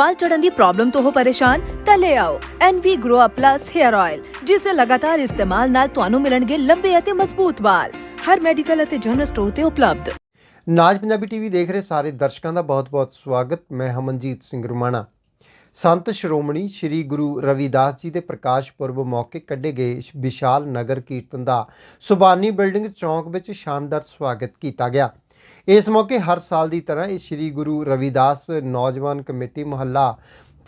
ਵਾਲ ਚੜਨ ਦੀ ਪ੍ਰੋਬਲਮ ਤੋਂ ਹੋ ਪਰੇਸ਼ਾਨ, ਤਾਂ ਲੈ ਆਓ NV Grow Up Plus Hair Oil ਜਿਸ ਦੇ ਲਗਾਤਾਰ ਇਸਤੇਮਾਲ ਨਾਲ ਤੁਹਾਨੂੰ ਮਿਲਣਗੇ ਲੰਬੇ ਅਤੇ ਮਜ਼ਬੂਤ ਵਾਲ ਹਰ ਮੈਡੀਕਲ ਅਤੇ ਜਨਰਲ ਸਟੋਰ ਤੇ ਉਪਲਬਧ। ਨਾਜ ਪੰਜਾਬੀ ਟੀਵੀ ਦੇਖ ਰਹੇ ਸਾਰੇ ਦਰਸ਼ਕਾਂ ਦਾ ਬਹੁਤ-ਬਹੁਤ ਸਵਾਗਤ। ਮੈਂ ਹਮਨਜੀਤ ਸਿੰਘ ਰੁਮਾਣਾ। ਸੰਤ ਸ਼੍ਰੋਮਣੀ ਸ੍ਰੀ ਗੁਰੂ ਰਵਿਦਾਸ ਜੀ ਦੇ ਪ੍ਰਕਾਸ਼ ਪੁਰਬ ਮੌਕੇ ਕੱਢੇ ਗਏ ਵਿਸ਼ਾਲ ਨਗਰ ਕੀਰਤਨ ਦਾ ਸੁਬਾਨੀ ਬਿਲਡਿੰਗ ਚੌਂਕ ਵਿੱਚ ਸ਼ਾਨਦਾਰ ਸਵਾਗਤ ਕੀਤਾ ਗਿਆ। ਇਸ ਮੌਕੇ ਹਰ ਸਾਲ ਦੀ ਤਰ੍ਹਾਂ ਇਹ ਸ੍ਰੀ ਗੁਰੂ ਰਵਿਦਾਸ ਨੌਜਵਾਨ ਕਮੇਟੀ ਮੁਹੱਲਾ,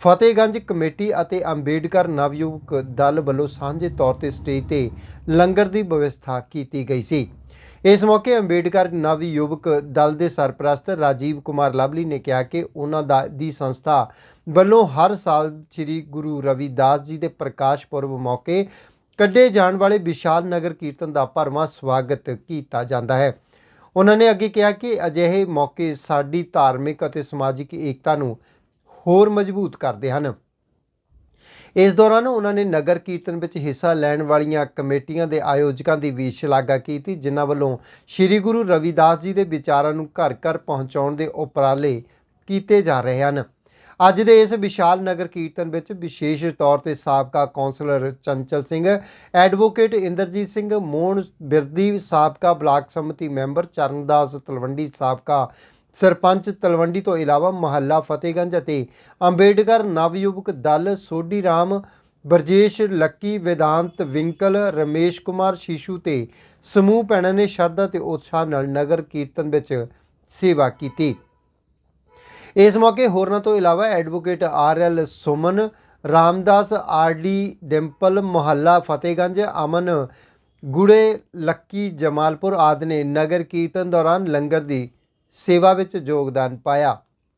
ਫਤਿਹਗੰਜ ਕਮੇਟੀ ਅਤੇ ਅੰਬੇਡਕਰ ਨਵਯੁਵਕ ਦਲ ਵੱਲੋਂ ਸਾਂਝੇ ਤੌਰ ਤੇ ਸਟੇਜ ਤੇ ਲੰਗਰ ਦੀ ਵਿਵਸਥਾ ਕੀਤੀ ਗਈ ਸੀ। ਇਸ ਮੌਕੇ ਅੰਬੇਡਕਰ ਨਵਯੁਵਕ ਦਲ ਦੇ ਸਰਪ੍ਰਸਤ ਰਾਜੀਵ ਕੁਮਾਰ ਲਵਲੀ ਨੇ ਕਿਹਾ ਕਿ ਉਹਨਾਂ ਦਾ, ਦੀ ਸੰਸਥਾ ਵੱਲੋਂ ਹਰ ਸਾਲ ਸ੍ਰੀ ਗੁਰੂ ਰਵਿਦਾਸ ਜੀ ਦੇ ਪ੍ਰਕਾਸ਼ ਪੁਰਬ ਮੌਕੇ ਕੱਢੇ ਜਾਣ ਵਾਲੇ ਵਿਸ਼ਾਲ ਨਗਰ ਕੀਰਤਨ ਦਾ ਭਰਵਾਂ ਸਵਾਗਤ ਕੀਤਾ ਜਾਂਦਾ ਹੈ। ਉਹਨਾਂ ਨੇ ਅੱਗੇ ਕਿਹਾ ਕਿ ਅਜਿਹੇ ਮੌਕੇ ਸਾਡੀ ਧਾਰਮਿਕ ਅਤੇ ਸਮਾਜਿਕ ਏਕਤਾ ਨੂੰ ਹੋਰ ਮਜ਼ਬੂਤ ਕਰਦੇ ਹਨ। ਇਸ ਦੌਰਾਨ ਉਹਨਾਂ ਨੇ ਨਗਰ ਕੀਰਤਨ ਵਿੱਚ ਹਿੱਸਾ ਲੈਣ ਵਾਲੀਆਂ ਕਮੇਟੀਆਂ ਦੇ ਆਯੋਜਕਾਂ ਦੀ ਵੀ ਸ਼ਲਾਘਾ ਕੀਤੀ, ਜਿਨ੍ਹਾਂ ਵੱਲੋਂ ਸ੍ਰੀ ਗੁਰੂ ਰਵਿਦਾਸ ਜੀ ਦੇ ਵਿਚਾਰਾਂ ਨੂੰ ਘਰ-ਘਰ ਪਹੁੰਚਾਉਣ ਦੇ ਉਪਰਾਲੇ ਕੀਤੇ ਜਾ ਰਹੇ ਹਨ। ਅੱਜ ਦੇ ਇਸ ਵਿਸ਼ਾਲ ਨਗਰ ਕੀਰਤਨ ਵਿੱਚ ਵਿਸ਼ੇਸ਼ ਤੌਰ ਤੇ ਸਾਬਕਾ ਕੌਂਸਲਰ ਚੰਚਲ ਸਿੰਘ, ਐਡਵੋਕੇਟ ਇੰਦਰਜੀਤ ਸਿੰਘ, ਮੋਹਨ ਬਿਰਦੀ ਸਾਬਕਾ ਬਲਾਕ ਸਮਿਤੀ ਮੈਂਬਰ, ਚਰਨਦਾਸ ਤਲਵੰਡੀ ਸਾਬਕਾ ਸਰਪੰਚ ਤਲਵੰਡੀ ਤੋਂ ਇਲਾਵਾ ਮਹੱਲਾ ਫਤਿਹਗੰਜ ਅਤੇ ਅੰਬੇਡਕਰ ਨਵਯੁਵਕ ਦਲ ਸੋਢੀ ਰਾਮ ਬਰਜੇਸ਼ ਲੱਕੀ, ਵਿਦਾਂਤ ਵਿੰਕਲ, ਰਮੇਸ਼ ਕੁਮਾਰ ਸ਼ੀਸ਼ੂ ਤੇ ਸਮੂਹ ਭੈਣਾਂ ਨੇ ਸ਼ਰਧਾ ਤੇ ਉਤਸ਼ਾਹ ਨਾਲ ਨਗਰ ਕੀਰਤਨ ਵਿੱਚ ਸੇਵਾ ਕੀਤੀ। ਇਸ ਮੌਕੇ ਹੋਰਨਾਂ ਤੋਂ ਇਲਾਵਾ advocate R L Suman, Ramdas, R D Dimple, Mohalla Fatehganj, Aman ਗੁੜੇ, Lucky Jamalpur ਆਦਿ ਨੇ ਨਗਰ ਕੀਰਤਨ ਦੌਰਾਨ ਲੰਗਰ ਦੀ ਸੇਵਾ ਵਿੱਚ ਯੋਗਦਾਨ ਪਾਇਆ।